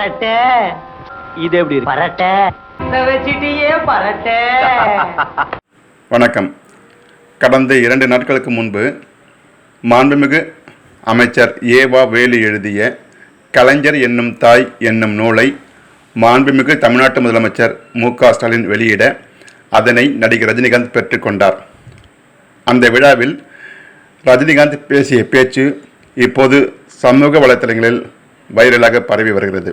பரட்ட. இது எப்படி இருக்கு? பரட்ட. இத வச்சிட்டியே பரட்ட. வணக்கம். கடந்த இரண்டு நாட்களுக்கு முன்பு மாண்புமிகு அமைச்சர் ஏவா வேலு எழுதிய கலைஞர் என்னும் தாய் என்னும் நூலை மாண்புமிகு தமிழ்நாட்டு முதலமைச்சர் மு க ஸ்டாலின் வெளியிட அதனை நடிகர் ரஜினிகாந்த் பெற்றுக்கொண்டார் அந்த விழாவில் ரஜினிகாந்த் பேசிய பேச்சு இப்போது சமூக வலைத்தளங்களில் வைரலாக பரவி வருகிறது.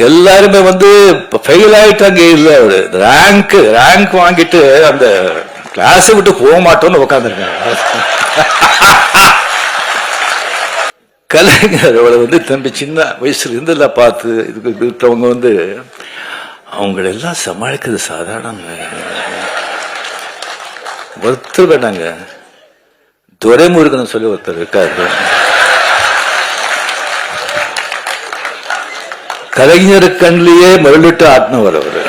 எல்லாருமே வந்து ஃபெயில் ஆயிட்டாங்க. இல்ல அவரு ரேங்க் ரேங்க் வாங்கிட்டு அந்த கிளாஸை விட்டு போக மாட்டோம்னு உட்காந்துருக்காங்க கலைஞர் அவளை வந்து தம்பி சின்ன வயசுல இருந்தெல்லாம் பார்த்து இதுக்கு இருக்கிறவங்க வந்து அவங்களெல்லாம் சமாளிக்கிறது சாதாரண ஒருத்தர் வேண்டாங்க துரைமுருகன் சொல்லி ஒருத்தர் இருக்காரு. கலைஞர் கண்ணிலேயே மருளிட்டு ஆட்டினவர் அவர்.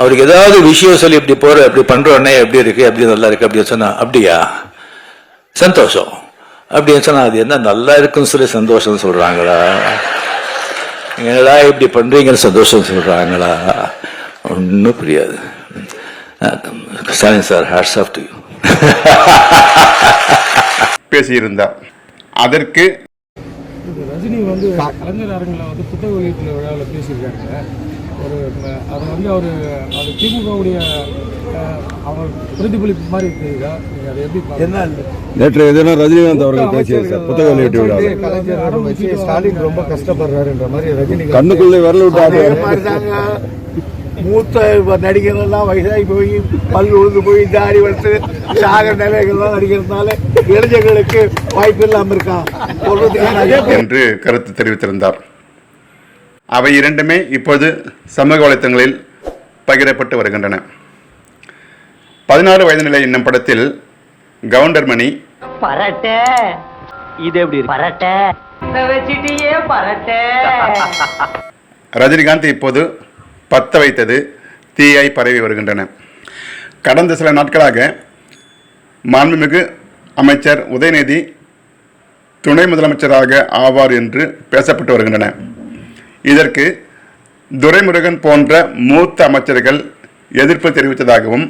அவருக்கு ஏதாவது விஷயம் சொல்லி இப்படி போற இப்படி பண்றோன்னே எப்படி இருக்கு எப்படி நல்லா இருக்கு அப்படின்னு சொன்னா அப்படியா? சந்தோஷம். அப்படின்னு சொன்னா அது என்ன நல்லா இருக்குன்னு சொல்லி சந்தோஷம் சொல்றாங்களா? என்னடா இப்படி பண்றீங்கன்னு சந்தோஷம் சொல்றாங்களா? ஒன்றும் புரியாது. Stalin sir hats off to பேசியிருந்தா. அதற்கு ரஜினி வந்து கலைஞர் அரங்கில் வந்து புத்தக வெளியீட்டு விழாவில் பேசியிருக்காங்க ஒரு அதை வந்து அவர் அது திமுகவுடைய அவர் பிரதிபலிப்பு மாதிரி தெரியுதா நீங்கள் அதை எப்படி பார்க்கறீங்க? நேற்று எதுனா ரஜினிகாந்த் அவர்கள் பேசியது சார் புத்தக வெளியீட்டு விழாவில். கலைஞர் வச்சு ஸ்டாலின் ரொம்ப கஷ்டப்படுறாருன்ற மாதிரி ரஜினி கண்ணுக்குள்ளே விரல் விட்டு அதே ஆடுவாரு. மாதிரிதாங்க மூத்த நடிகர்கள் எல்லாம் வயசாகி போய் பல் உழுந்து போய் தாடி வளர்த்து சாகர நிலைகள்லாம் நடிக்கிறதுனால இளைஞர்களுக்கு வாய்ப்பு இல்லாம இருக்கான் என்று கருத்து தெரிவித்திருந்தார். அவை இரண்டுமே இப்போது சமூக வலைத்தளங்களில் பகிரப்பட்டு வருகின்றன. பதினாறு வயது நிலை என்னும் படத்தில் கவுண்டர்மணி பரட்ட. இது எப்படி இருக்கு? பரட்ட. இத வச்சிட்டியே பரட்ட. ரஜினிகாந்த் இப்போது பத்த வைத்தது தீயாய் பரவி வருகின்றன. கடந்த சில நாட்களாக மாண்புமிகு அமைச்சர் உதயநிதி துணை முதலமைச்சராக ஆவார் என்று பேசப்பட்டு வருகின்றன. இதற்கு துரைமுருகன் போன்ற மூத்த அமைச்சர்கள் எதிர்ப்பு தெரிவித்ததாகவும்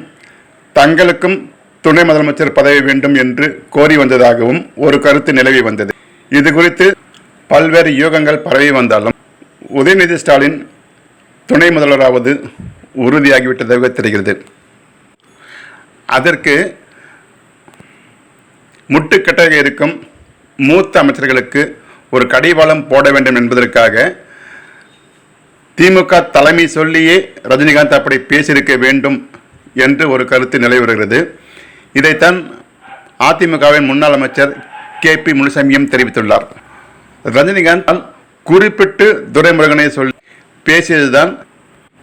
தங்களுக்கும் துணை முதலமைச்சர் பதவி வேண்டும் என்று கோரி வந்ததாகவும் ஒரு கருத்து நிலவி வந்தது. இது குறித்து பல்வேறு யூகங்கள் பரவி வந்தாலும் உதயநிதி ஸ்டாலின் துணை முதல்வராவது உறுதியாகிவிட்டதாக தெரிகிறது. அதற்கு முட்டுக்கட்டாக இருக்கும் மூத்த அமைச்சர்களுக்கு ஒரு கடிவாளம் போட வேண்டும் என்பதற்காக திமுக தலைமை சொல்லியே ரஜினிகாந்த் அப்படி பேசியிருக்க வேண்டும் என்று ஒரு கருத்து நிலவி வருகிறது இதைத்தான் அதிமுகவின் முன்னாள் அமைச்சர் கே பி முனுசாமியும் தெரிவித்துள்ளார். ரஜினிகாந்த் குறிப்பிட்டு துரைமுருகனை சொல்லி பேசியதுதான்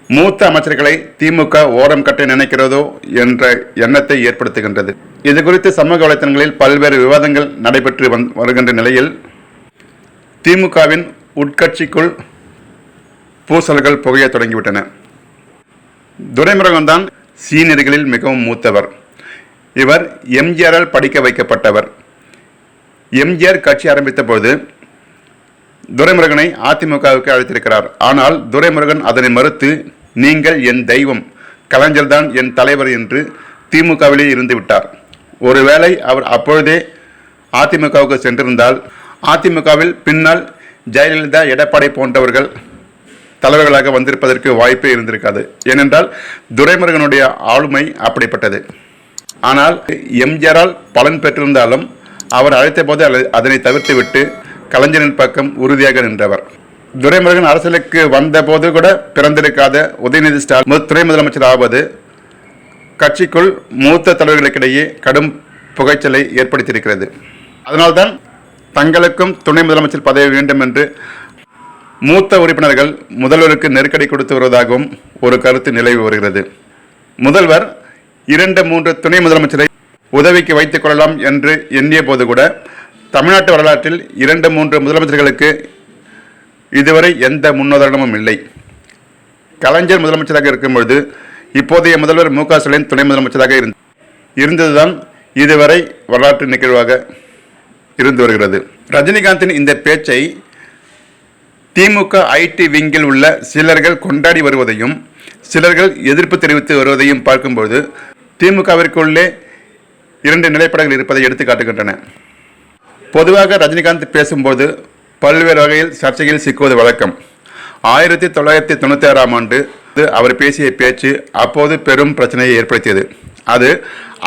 மூத்த அமைச்சர்களை திமுக ஓரம் கட்ட நினைக்கிறதோ என்ற எண்ணத்தை ஏற்படுத்துகின்றது. இது குறித்து சமூக வலைத்தளங்களில் பல்வேறு விவாதங்கள் நடைபெற்று வந்- வருகின்ற நிலையில் திமுகவின் உட்கட்சிக்குள் பூசல்கள் புகைய தொடங்கிவிட்டன. துரைமுருகன்தான் சீனியர்களில் மிகவும் மூத்தவர். இவர் எம்ஜிஆரால் படிக்க வைக்கப்பட்டவர். எம்ஜிஆர் கட்சி ஆரம்பித்த போது துரைமுருகனை அதிமுகவுக்கு அழைத்திருக்கிறார். ஆனால் துரைமுருகன் அதனை மறுத்து நீங்கள் என் தெய்வம் கலைஞர்தான் என் தலைவர் என்று திமுகவிலே இருந்து விட்டார். ஒருவேளை அவர் அப்பொழுதே அதிமுகவுக்கு சென்றிருந்தால் அதிமுகவில் பின்னால் ஜெயலலிதா எடப்பாடி போன்றவர்கள் தலைவர்களாக வந்திருப்பதற்கு வாய்ப்பே இருந்திருக்காது. ஏனென்றால் துரைமுருகனுடைய ஆளுமை அப்படிப்பட்டது. ஆனால் எம்ஜிஆரால் பலன் பெற்றிருந்தாலும் அவர் அழைத்த போது அதனை தவிர்த்து விட்டு கலைஞரின் பக்கம் உறுதியாக நின்றவர். துரைமுருகன் அரசியலுக்கு வந்த போது கூட பிறந்திருக்காத உதயநிதி ஸ்டாலின் மு- துணை முதலமைச்சர் ஆவது கட்சிக்குள் மூத்த தலைவர்களுக்கிடையே கடும் புகைச்சலை ஏற்படுத்தியிருக்கிறது. அதனால்தான் தங்களுக்கும் துணை முதலமைச்சர் பதவி வேண்டும் என்று மூத்த உறுப்பினர்கள் முதல்வருக்கு நெருக்கடி கொடுத்து வருவதாகவும் ஒரு கருத்து நிலவி வருகிறது. முதல்வர் இரண்டு மூன்று துணை முதலமைச்சரை உதவிக்கு வைத்துக் கொள்ளலாம் என்று எண்ணிய போது கூட தமிழ்நாட்டு வரலாற்றில் இரண்டு மூன்று முதலமைச்சர்களுக்கு இதுவரை எந்த முன்னுதாரணமும் இல்லை. கலைஞர் முதலமைச்சராக இருக்கும்பொழுது இப்போதைய முதல்வர் மு க ஸ்டாலின் துணை முதலமைச்சராக இருந்த இருந்ததுதான் இதுவரை வரலாற்று நிகழ்வாக இருந்து வருகிறது. ரஜினிகாந்தின் இந்த பேச்சை திமுக ஐடி விங்கில் உள்ள சிலர்கள் கொண்டாடி வருவதையும் சிலர்கள் எதிர்ப்பு தெரிவித்து வருவதையும் பார்க்கும்போது திமுகவிற்குள்ளே இரண்டு நிலைப்பாடுகள் இருப்பதை எடுத்து காட்டுகின்றன பொதுவாக ரஜினிகாந்த் பேசும்போது பல்வேறு வகையில் சர்ச்சையில் சிக்குவது வழக்கம். ஆயிரத்தி தொள்ளாயிரத்தி தொண்ணூற்றி ஆறாம் ஆண்டு அவர் பேசிய பேச்சு அப்போது பெரும் பிரச்சனையை ஏற்படுத்தியது. அது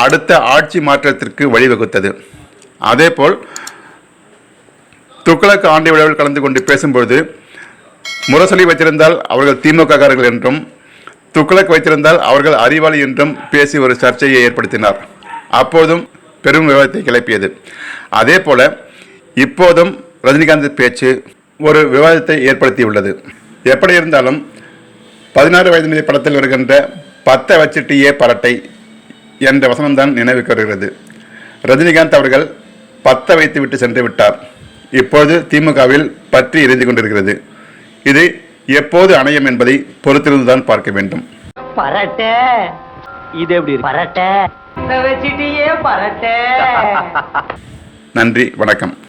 அடுத்த ஆட்சி மாற்றத்திற்கு வழிவகுத்தது. அதேபோல் துக்ளக் ஆண்டு விழாவில் கலந்து கொண்டு பேசும்பொழுது முரசொலி வைத்திருந்தால் அவர்கள் திமுககாரர்கள் என்றும் துக்ளக் வைத்திருந்தால் அவர்கள் அறிவாளி என்றும் பேசி ஒரு சர்ச்சையை ஏற்படுத்தினார். அப்போதும் பெரும் விவாதத்தை கிளப்பியது. அதே போல இப்போதும் ரஜினிகாந்த் பேச்சு ஒரு விவாதத்தை ஏற்படுத்தியுள்ளது. எப்படி இருந்தாலும் பதினாறு வயது நிலை படத்தில் வருகின்ற பத்த வச்சிட்டியே பரட்டை என்ற வசனம்தான் நினைவுக்கு வருகிறது. ரஜினிகாந்த் அவர்கள் பத்த வைத்து விட்டு சென்று விட்டார். இப்போது திமுகவில் பற்றி எரிந்து கொண்டிருக்கிறது. இது எப்போது அணையும் என்பதை பொறுத்திருந்துதான் பார்க்க வேண்டும். பரட்ட. இது எப்படி பரட்ட. நன்றி வணக்கம்.